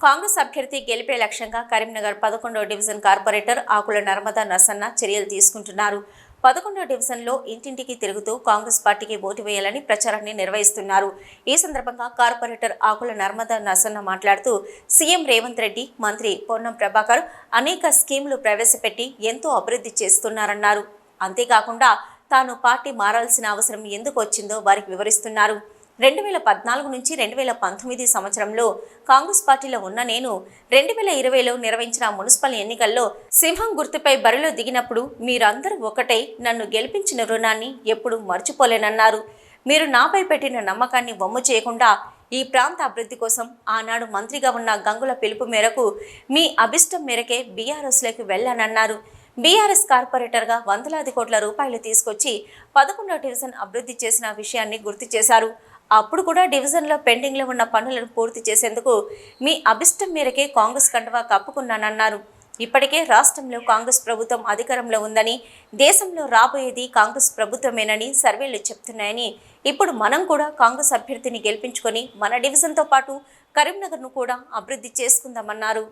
కాంగ్రెస్ అభ్యర్థి గెలిపే లక్ష్యంగా కరీంనగర్ పదకొండవ డివిజన్ కార్పొరేటర్ ఆకుల నర్మదా నర్సన్న చర్యలు తీసుకుంటున్నారు. పదకొండో డివిజన్లో ఇంటింటికి తిరుగుతూ కాంగ్రెస్ పార్టీకి ఓటు వేయాలని ప్రచారాన్ని నిర్వహిస్తున్నారు. ఈ సందర్భంగా కార్పొరేటర్ ఆకుల నర్మదా నర్సన్న మాట్లాడుతూ సీఎం రేవంత్ రెడ్డి మంత్రి పొన్నం ప్రభాకర్ అనేక స్కీములు ప్రవేశపెట్టి ఎంతో అభివృద్ధి చేస్తున్నారన్నారు. అంతేకాకుండా తాను పార్టీ మారాల్సిన అవసరం ఎందుకు వచ్చిందో వారికి వివరిస్తున్నారు. రెండు వేల పద్నాలుగు నుంచి రెండు వేల పంతొమ్మిది సంవత్సరంలో కాంగ్రెస్ పార్టీలో ఉన్న నేను రెండు వేల ఇరవైలో నిర్వహించిన మున్సిపల్ ఎన్నికల్లో సింహం గుర్తుపై బరిలో దిగినప్పుడు మీరందరూ ఒకటై నన్ను గెలిపించిన రుణాన్ని ఎప్పుడూ మర్చిపోలేనన్నారు. మీరు నాపై పెట్టిన నమ్మకాన్ని వమ్ము చేయకుండా ఈ ప్రాంత అభివృద్ధి కోసం ఆనాడు మంత్రిగా ఉన్న గంగుల పిలుపు మేరకు మీ అభిష్టం మేరకే బీఆర్ఎస్లోకి వెళ్ళానన్నారు. బీఆర్ఎస్ కార్పొరేటర్గా వందలాది కోట్ల రూపాయలు తీసుకొచ్చి పదకొండో డివిజన్ అభివృద్ధి చేసిన విషయాన్ని గుర్తు చేశారు. అప్పుడు కూడా డివిజన్లో పెండింగ్లో ఉన్న పనులను పూర్తి చేసేందుకు మీ అభిష్టం మేరకే కాంగ్రెస్ కండువా కప్పుకున్నానన్నారు. ఇప్పటికే రాష్ట్రంలో కాంగ్రెస్ ప్రభుత్వం అధికారంలో ఉందని దేశంలో రాబోయేది కాంగ్రెస్ ప్రభుత్వమేనని సర్వేలు చెప్తున్నాయని ఇప్పుడు మనం కూడా కాంగ్రెస్ అభ్యర్థిని గెలిపించుకొని మన డివిజన్తో పాటు కరీంనగర్ను కూడా అభివృద్ధి చేసుకుందామన్నారు.